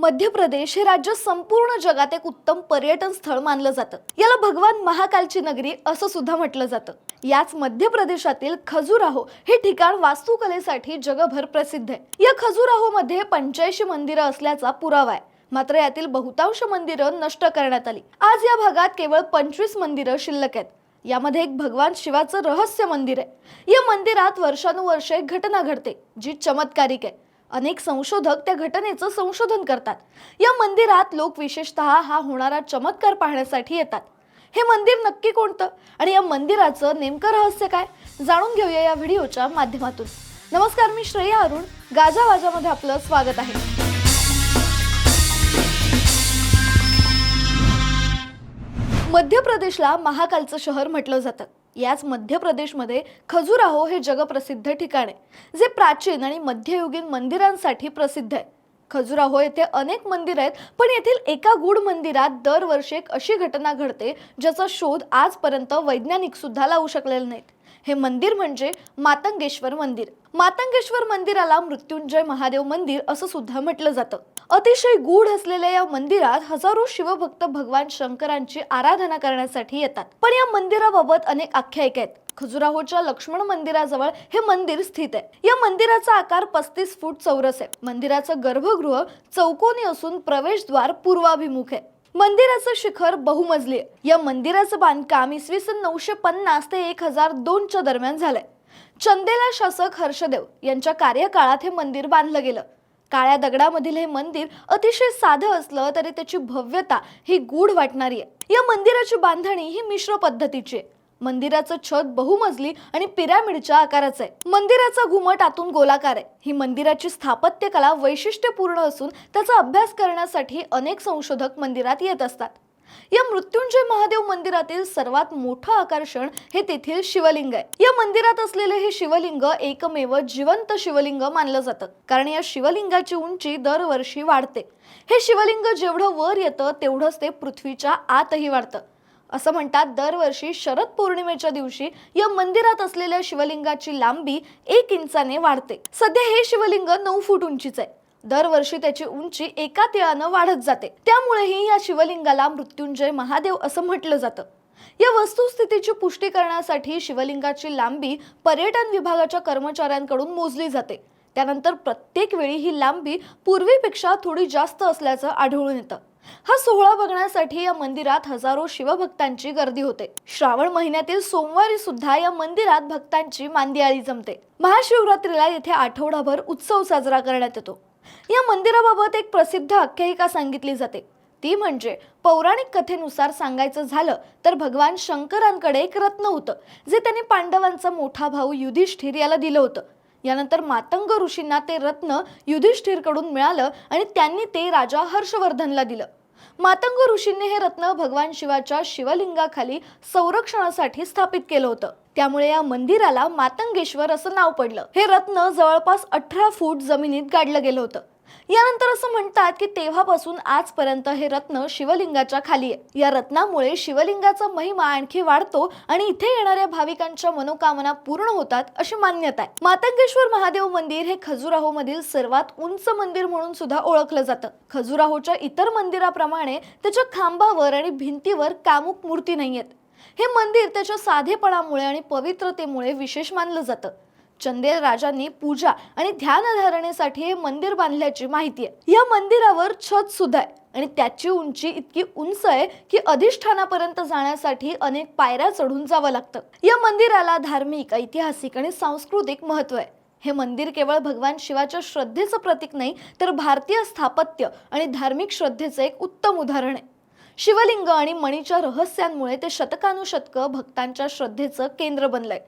मध्य प्रदेश हे राज्य संपूर्ण जगात एक उत्तम पर्यटन स्थळ मानलं जातं. याला भगवान महाकालची नगरी असं सुद्धा म्हटलं जातं. याच मध्य प्रदेशातील खजुराहो हे ठिकाण वास्तुकलेसाठी जगभर प्रसिद्ध आहे. या खजुराहो मध्ये पंच्याऐंशी मंदिरं असल्याचा पुरावा आहे. मात्र यातील बहुतांश मंदिरं नष्ट करण्यात आली. आज या भागात केवळ पंचवीस मंदिरं शिल्लक आहेत. यामध्ये एक भगवान शिवाचं रहस्य मंदिर आहे. या मंदिरात वर्षानुवर्षे एक घटना घडते जी चमत्कारिक आहे. अनेक संशोधक त्या घटनेचं संशोधन करतात. या मंदिरात लोक विशेषतः हा होणारा चमत्कार पाहण्यासाठी येतात. हे मंदिर नक्की कोणतं आणि या मंदिराचं नेमकं रहस्य काय? जाणून घेऊया या व्हिडिओच्या माध्यमातून. नमस्कार मी श्रेया अरुण. गाजावाजामध्ये आपलं स्वागत आहे. मध्य प्रदेशला महाकालचं शहर म्हटलं जातं. याच मध्य प्रदेशमध्ये खजुराहो हे जगप्रसिद्ध ठिकाण आहे जे प्राचीन आणि मध्ययुगीन मंदिरांसाठी प्रसिद्ध आहे. खजुराहो येथे अनेक मंदिर आहेत पण येथील एका गूढ मंदिरात दरवर्षी एक अशी घटना घडते ज्याचा शोध आजपर्यंत वैज्ञानिक सुद्धा लावू शकलेले नाहीत. हे मंदिर म्हणजे मातंगेश्वर मंदिर. मातंगेश्वर मंदिराला मृत्युंजय महादेव मंदिर असं सुद्धा म्हटलं जातं. अतिशय गूढ असलेल्या या मंदिरात हजारो शिवभक्त भगवान शंकरांची आराधना करण्यासाठी येतात. पण या मंदिराबाबत अनेक आख्यायिका आहेत. खजुराहोच्या लक्ष्मण मंदिराजवळ हे मंदिर स्थित आहे. या मंदिराचा आकार पस्तीस फूट चौरस आहे. मंदिराचं गर्भगृह चौकोनी असून प्रवेशद्वार पूर्वाभिमुख आहे. मंदिराचं शिखर बहुमजली आहे. या मंदिराचं बांधकाम इसवी सन नऊशे पन्नास ते एक हजार दोनच्या दरम्यान झालंय. चंदेला शासक हर्षदेव यांच्या कार्यकाळात हे मंदिर बांधलं गेलं. काळ्या दगडामधील हे मंदिर अतिशय साधं असलं तरी त्याची भव्यता ही गूढ वाटणारी आहे. या मंदिराची बांधणी ही मिश्र पद्धतीची आहे. मंदिराचं छत बहुमजली आणि पिरॅमिडच्या आकाराचं आहे. मंदिराचा घुमट आतून गोलाकार आहे. ही मंदिराची स्थापत्य कला वैशिष्ट्यपूर्ण असून त्याचा अभ्यास करण्यासाठी अनेक संशोधक मंदिरात येत असतात. या मृत्युंजय महादेव मंदिरातील सर्वात मोठं आकर्षण हे तेथील शिवलिंग आहे. या मंदिरात असलेले हे शिवलिंग एकमेव जिवंत शिवलिंग मानलं जातं. कारण या शिवलिंगाची उंची दरवर्षी वाढते. हे शिवलिंग जेवढं वर येतं तेवढंच ते पृथ्वीच्या आतही वाढतं. असं म्हणतात दरवर्षी शरद पौर्णिमेच्या दिवशी या मंदिरात असलेल्या शिवलिंगाची लांबी एक इंचाने वाढते. सध्या हे शिवलिंग नऊ फूट उंचीच आहे. दरवर्षी त्याची उंची एका तिळानं वाढत जाते. त्यामुळेही या शिवलिंगाला मृत्युंजय महादेव असं म्हटलं जातं. या वस्तुस्थितीची पुष्टी करण्यासाठी शिवलिंगाची लांबी पर्यटन विभागाच्या कर्मचाऱ्यांकडून मोजली जाते. त्यानंतर प्रत्येक वेळी ही लांबी पूर्वीपेक्षा थोडी जास्त असल्याचं आढळून येतं. हा सोहळा बघण्यासाठी या मंदिरात हजारो शिवभक्तांची गर्दी होते. श्रावण महिन्यातील सोमवारी सुद्धा या मंदिरात भक्तांची मांदियाळी जमते. महाशिवरात्रीला येथे आठवडाभर उत्सव साजरा करण्यात येतो. या मंदिराबाबत एक प्रसिद्ध आख्यायिका सांगितली जाते. ती म्हणजे पौराणिक कथेनुसार सांगायचं झालं तर भगवान शंकरांकडे एक रत्न होतं जे त्यांनी पांडवांचा मोठा भाऊ युधिष्ठिर याला दिलं होतं. यानंतर मातंग ऋषींना ते रत्न युधिष्ठिरकडून मिळालं आणि त्यांनी ते राजा हर्षवर्धनला दिलं. मातंग ऋषींनी हे रत्न भगवान शिवाच्या शिवलिंगाखाली संरक्षणासाठी स्थापित केलं होतं. त्यामुळे या मंदिराला मातंगेश्वर असं नाव पडलं. हे रत्न जवळपास अठरा फूट जमिनीत गाडलं गेलं होतं. यानंतर असं म्हणतात की तेव्हापासून आजपर्यंत हे रत्न शिवलिंगाच्या खाली आहे. या रत्नामुळे शिवलिंगाचा महिमा आणखी वाढतो आणि इथे येणाऱ्या भाविकांच्या मनोकामना पूर्ण होतात अशी मान्यता आहे. मातंगेश्वर महादेव मंदिर हे खजुराहो मधील सर्वात उंच मंदिर म्हणून सुद्धा ओळखलं जातं. खजुराहोच्या इतर मंदिराप्रमाणे त्याच्या खांबावर आणि भिंतीवर कामुक मूर्ती नाहीयेत. हे मंदिर त्याच्या साधेपणामुळे आणि पवित्रतेमुळे विशेष मानलं जातं. चंदेल राजांनी पूजा आणि ध्यानधारणेसाठी हे मंदिर बांधल्याची माहिती आहे. या मंदिरावर छत सुद्धा आहे आणि त्याची उंची इतकी उंच आहे की अधिष्ठानापर्यंत जाण्यासाठी अनेक पायऱ्या चढून जावं लागतं. या मंदिराला धार्मिक ऐतिहासिक आणि सांस्कृतिक महत्त्व आहे. हे मंदिर केवळ भगवान शिवाच्या श्रद्धेचं प्रतीक नाही तर भारतीय स्थापत्य आणि धार्मिक श्रद्धेचं एक उत्तम उदाहरण आहे. शिवलिंग आणि मणीच्या रहस्यांमुळे ते शतकानुशतकं भक्तांच्या श्रद्धेचं केंद्र बनलंय.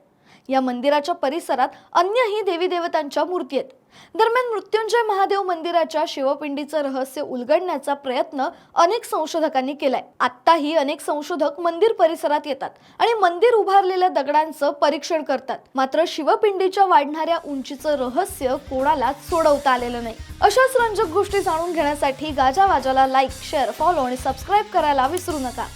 या मंदिराच्या परिसरात अन्यही देवी देवतांच्या मूर्ती आहेत. दरम्यान मृत्युंजय महादेव मंदिराच्या शिवपिंडीचं रहस्य उलगडण्याचा प्रयत्न अनेक संशोधकांनी केलाय. आत्ताही अनेक संशोधक मंदिर परिसरात येतात आणि मंदिर उभारलेल्या दगडांचं परीक्षण करतात. मात्र शिवपिंडीच्या वाढणाऱ्या उंचीचं रहस्य कोणाला सोडवता आलेलं नाही. अशाच रंजक गोष्टी जाणून घेण्यासाठी गाजावाजाला लाईक शेअर फॉलो आणि सबस्क्राईब करायला विसरू नका.